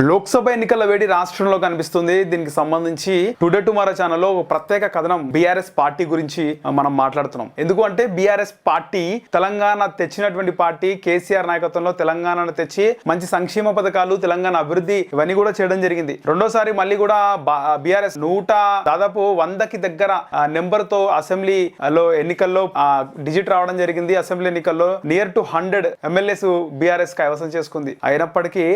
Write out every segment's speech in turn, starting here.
లోక్సభ ఎన్నికల వేడి రాష్ట్రంలో కనిపిస్తుంది. దీనికి సంబంధించి టుడే టుమారో ఛానల్లో ఒక ప్రత్యేక కథనం బీఆర్ఎస్ పార్టీ గురించి మనం మాట్లాడుతున్నాం. ఎందుకు అంటే బీఆర్ఎస్ పార్టీ తెలంగాణ తెచ్చినటువంటి పార్టీ కేసీఆర్ నాయకత్వంలో తెలంగాణను తెచ్చి మంచి సంక్షేమ పథకాలు తెలంగాణ అభివృద్ధి ఇవన్నీ కూడా చేయడం జరిగింది. రెండోసారి మళ్ళీ కూడా బీఆర్ఎస్ నూట దాదాపు వందకి దగ్గర నెంబర్తో అసెంబ్లీలో ఎన్నికల్లో డిజిట్ రావడం జరిగింది. అసెంబ్లీ ఎన్నికల్లో near two hundred MLAs BRS కైవసం చేసుకుంది. అయినప్పటికీ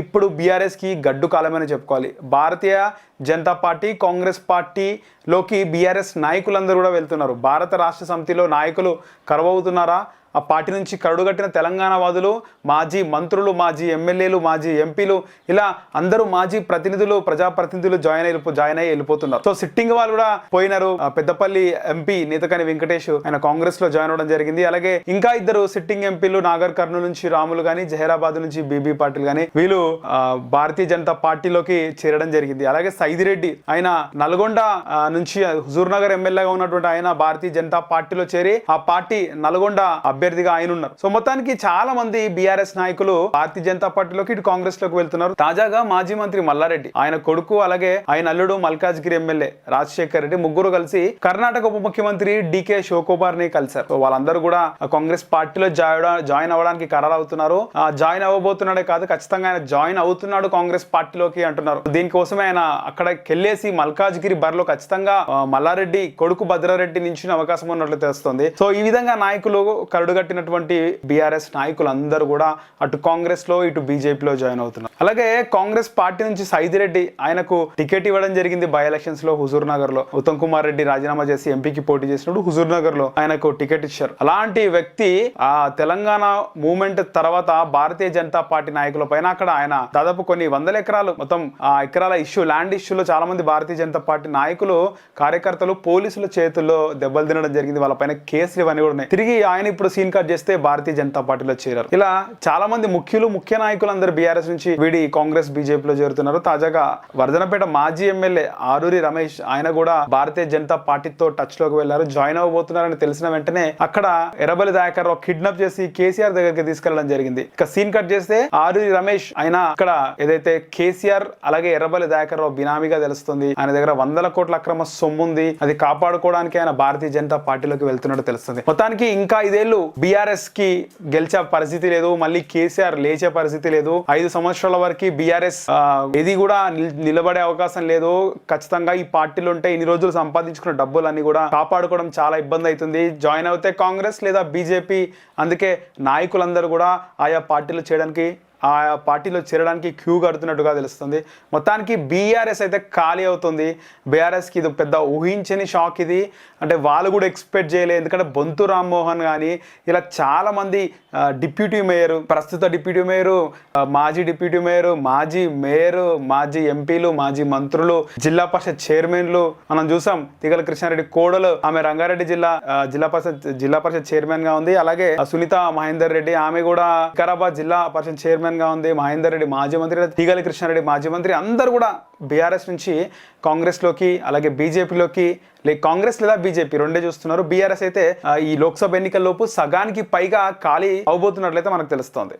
ఇప్పుడు బీఆర్ఎస్కి గడ్డు కాలమని చెప్పుకోవాలి. భారతీయ జనతా పార్టీ కాంగ్రెస్ పార్టీలోకి బీఆర్ఎస్ నాయకులందరూ కూడా వెళ్తున్నారు. భారత రాష్ట్ర సమితిలో నాయకులు కరువవుతున్నారా? ఆ పార్టీ నుంచి కరడుగట్టిన తెలంగాణ వాదులు మాజీ మంత్రులు మాజీ ఎమ్మెల్యేలు మాజీ ఎంపీలు ఇలా అందరూ మాజీ ప్రతినిధులు ప్రజాప్రతినిధులు జాయిన్ అయి జాయిన్ అయ్యి వెళ్ళిపోతున్నారు. సో సిట్టింగ్ వాళ్ళు కూడా పోయినారు. పెద్దపల్లి ఎంపీ నీతకని వెంకటేష్ ఆయన కాంగ్రెస్లో జాయిన్ అవ్వడం జరిగింది. అలాగే ఇంకా ఇద్దరు సిట్టింగ్ ఎంపీలు నాగర్ కర్నూలు నుంచి రాములు కానీ జహీరాబాద్ నుంచి బీబీ పాటిల్ గాని వీళ్ళు భారతీయ జనతా పార్టీలోకి చేరడం జరిగింది. అలాగే సైదిరెడ్డి ఆయన నల్గొండ నుంచి హుజూర్ నగర్ ఎమ్మెల్యేగా ఉన్నటువంటి ఆయన భారతీయ జనతా పార్టీలో చేరి ఆ పార్టీ నల్గొండ అభ్యర్థిగా ఆయన ఉన్నారు సో మొత్తానికి చాలా మంది బీఆర్ఎస్ నాయకులు భారతీయ జనతా పార్టీలోకి ఇటు కాంగ్రెస్లోకి వెళ్తున్నారు. తాజాగా మాజీ మంత్రి మల్లారెడ్డి ఆయన కొడుకు అలాగే ఆయన అల్లుడు మల్కాజ్గిరి ఎమ్మెల్యే రాజశేఖర్ రెడ్డి ముగ్గురు కలిసి కర్ణాటక ఉప ముఖ్యమంత్రి డికే శివకుమార్ని కలిశారు. సో వాళ్ళందరూ కూడా కాంగ్రెస్ పార్టీలో జాయిన్ జాయిన్ అవ్వడానికి ఖరారు అవుతున్నారు జాయిన్ అవ్వబోతున్నాడే కాదు ఖచ్చితంగా ఆయన జాయిన్ అవుతున్నాడు కాంగ్రెస్ పార్టీలోకి అంటున్నారు. దీనికోసమే ఆయన అక్కడికి వెళ్ళేసి మల్కాజ్గిరి బరిలో ఖచ్చితంగా మల్లారెడ్డి కొడుకు భద్రారెడ్డి నుంచి అవకాశం ఉన్నట్లు తెలుస్తుంది. సో ఈ విధంగా నాయకులు కరుడు కరుడుగట్టినటువంటి బీఆర్ఎస్ నాయకులు అందరూ కూడా అటు కాంగ్రెస్లో ఇటు బీజేపీలో జాయిన్ అవుతున్నారు అలాగే కాంగ్రెస్ పార్టీ నుంచి సైదిరెడ్డి ఆయనకు టికెట్ ఇవ్వడం జరిగింది బై ఎలక్షన్స్లో హుజూర్ నగర్లో ఉత్తమ్ కుమార్ రెడ్డి రాజీనామా చేసి ఎంపీకి పోటీ చేసినప్పుడు హుజూర్ నగర్లో ఆయనకు టికెట్ ఇచ్చారు అలాంటి వ్యక్తి ఆ తెలంగాణ మూవ్మెంట్ తర్వాత భారతీయ జనతా పార్టీ నాయకుల పైన అక్కడ ఆయన దాదాపు కొన్ని వందల ఎకరాలు మొత్తం ఆ ఎకరాల ఇష్యూ ల్యాండ్ ఇష్యూలో చాలా మంది భారతీయ జనతా పార్టీ నాయకులు కార్యకర్తలు పోలీసుల చేతుల్లో దెబ్బలు తినడం జరిగింది వాళ్ళపైన కేసులు ఇవన్నీ కూడా ఉన్నాయి తిరిగి ఆయన ఇప్పుడు సీన్ కట్ చేస్తే భారతీయ జనతా పార్టీలో చేరారు. ఇలా చాలా మంది ముఖ్యులు ముఖ్య నాయకులు అందరు బీఆర్ఎస్ నుంచి వీడి కాంగ్రెస్ బీజేపీలో చేరుతున్నారు. తాజాగా వర్ధనపేట మాజీ ఎమ్మెల్యే ఆరూరి రమేష్ ఆయన కూడా భారతీయ జనతా పార్టీతో టచ్లోకి వెళ్ళారు జాయిన్ అవ్వబోతున్నారని తెలిసిన వెంటనే అక్కడ ఎర్రబలి దయాకర్ కిడ్నాప్ చేసి కేసీఆర్ దగ్గరికి తీసుకెళ్ళడం జరిగింది. ఇక సీన్ కట్ చేస్తే ఆరూరి రమేష్ ఆయన ఇక్కడ ఏదైతే కేసీఆర్ అలాగే ఎర్రబలి దయాకర్ రావు బినామీగా తెలుస్తుంది. ఆయన దగ్గర వందల కోట్ల అక్రమ సొమ్ము ఉంది అది కాపాడుకోవడానికి ఆయన భారతీయ జనతా పార్టీలోకి వెళ్తున్నట్టు తెలుస్తుంది. మొత్తానికి ఇంకా ఐదేళ్ళు బీఆర్ఎస్కి గెలిచే పరిస్థితి లేదు మళ్ళీ కేసీఆర్ లేచే పరిస్థితి లేదు. ఐదు సంవత్సరాల వరకు బీఆర్ఎస్ ఇది కూడా నిలబడే అవకాశం లేదు. ఖచ్చితంగా ఈ పార్టీలు ఉంటే ఇన్ని రోజులు సంపాదించుకున్న డబ్బులన్నీ కూడా కాపాడుకోవడం చాలా ఇబ్బంది అవుతుంది. జాయిన్ అవుతే కాంగ్రెస్ లేదా బీజేపీ అందుకే నాయకులందరూ కూడా ఆయా పార్టీలు చేయడానికి ఆ పార్టీలో చేరడానికి క్యూ కడుతున్నట్టుగా తెలుస్తుంది. మొత్తానికి బీఆర్ఎస్ అయితే ఖాళీ అవుతుంది. బీఆర్ఎస్కి ఇది పెద్ద ఊహించని షాక్ ఇది. అంటే వాళ్ళు కూడా ఎక్స్పెక్ట్ చేయలేదు. ఎందుకంటే బొంతు రామ్మోహన్ కానీ ఇలా చాలామంది డిప్యూటీ మేయర్ ప్రస్తుత డిప్యూటీ మేయరు మాజీ డిప్యూటీ మేయరు మాజీ మేయరు మాజీ ఎంపీలు మాజీ మంత్రులు జిల్లా పరిషత్ చైర్మన్లు మనం చూసాం తిగల కృష్ణారెడ్డి కోడలు ఆమె రంగారెడ్డి జిల్లా జిల్లా పరిషత్ జిల్లా పరిషత్ చైర్మన్గా ఉంది. అలాగే సునీత మహేందర్ రెడ్డి ఆమె కూడా వికారాబాద్ జిల్లా పరిషత్ చైర్మన్గా ఉంది. మహేందర్ రెడ్డి మాజీ మంత్రి తీగల కృష్ణారెడ్డి మాజీ మంత్రి అందరు కూడా బీఆర్ఎస్ నుంచి కాంగ్రెస్లోకి అలాగే బీజేపీలోకి లేక కాంగ్రెస్ లేదా బీజేపీ రెండే చూస్తున్నారు. బీఆర్ఎస్ అయితే ఈ లోక్సభ ఎన్నికల్లోపు సగానికి పైగా ఖాళీ అవబోతున్నట్లయితే మనకు తెలుస్తోంది.